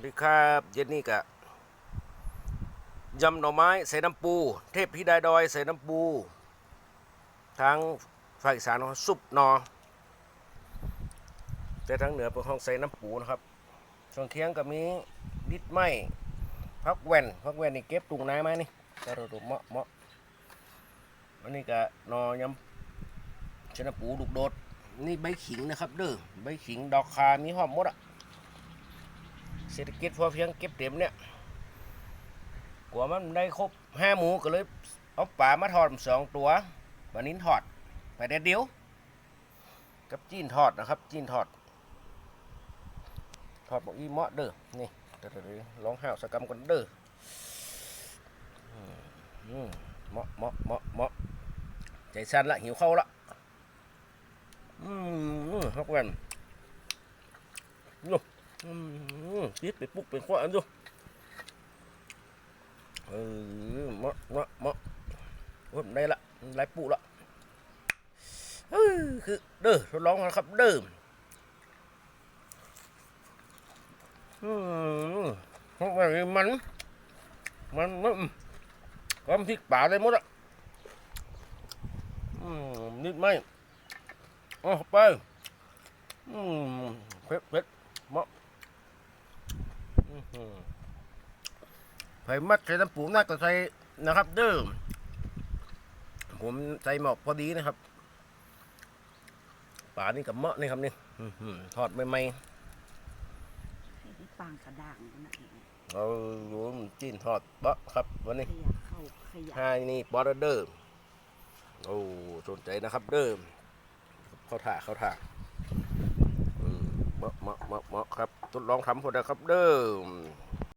วัสดีครับเย็นนี้กะยำหน่อไม้ใส่น้ำปู เทพพิดายดอยใส่น้ำปู ทางภาคอีสานซุปนอ แต่ทางเหนือเป็นห้องใส่น้ำปูนะครับส่วนเคียงก็มีดิดไม้พักแว่นพักแว่นนี่เก็บตุงน้ำไหมนี่กระโดดเหมาะเหมาะอันนี้ก็นอยำใส่น้ำปูดุกโดดนี่ใบขิงนะครับเด้อใบขิงดอกคามีหอมมดอะ เศรษฐกิจพอเพียงเก็บเต็มเนี่ยกว่ามันได้ครบห้าหมูก็เลยเอาป่ามาทอดสองตัววันนี้ทอดไปเด็ดเดียว กับจีนทอดนะครับ จีนทอด ทอดบอกอีเมาะเด้อนี่เดี๋ยวๆลองห้าวสกกรรมกันเด้อมอมเมาะเมาะเมาะเมาะใจสั่นละหิวเข้าละอืมฮักแว่นโยอืมปิดไปปุ๊กไปขวานดูเออมาะมาะมาะโอ้ยได้ละได้ปุ๊ละเออคือเด้อทดลองนะครับเด้ออืมเพราะว่ามัน มันมันความพริกป่าได้หมดอะอืมนิดไมเอ๋อไปอืมเผ็ดเผ็ดมะ ไผ่มัดใส่น้ำปูน่าก็ใส่นะครับ เดิมผมใส่หมอกพอดีนะครับป่านี่กับเมาะนี่ครับนี่อื้อหือทอดใหม่ไอ้ที่ปางกระด่างนั่นน่ะเองๆเราดูจีนทอดเบะครับ วันนี้ขยะเข้าขยะให้นี่บอสเดิมโอ้สนใจนะครับ เดิม เข้าถ่าเข้าถ่าเออเหมาะเหมาะเหมาะ ลองทำพอดีครับเดิม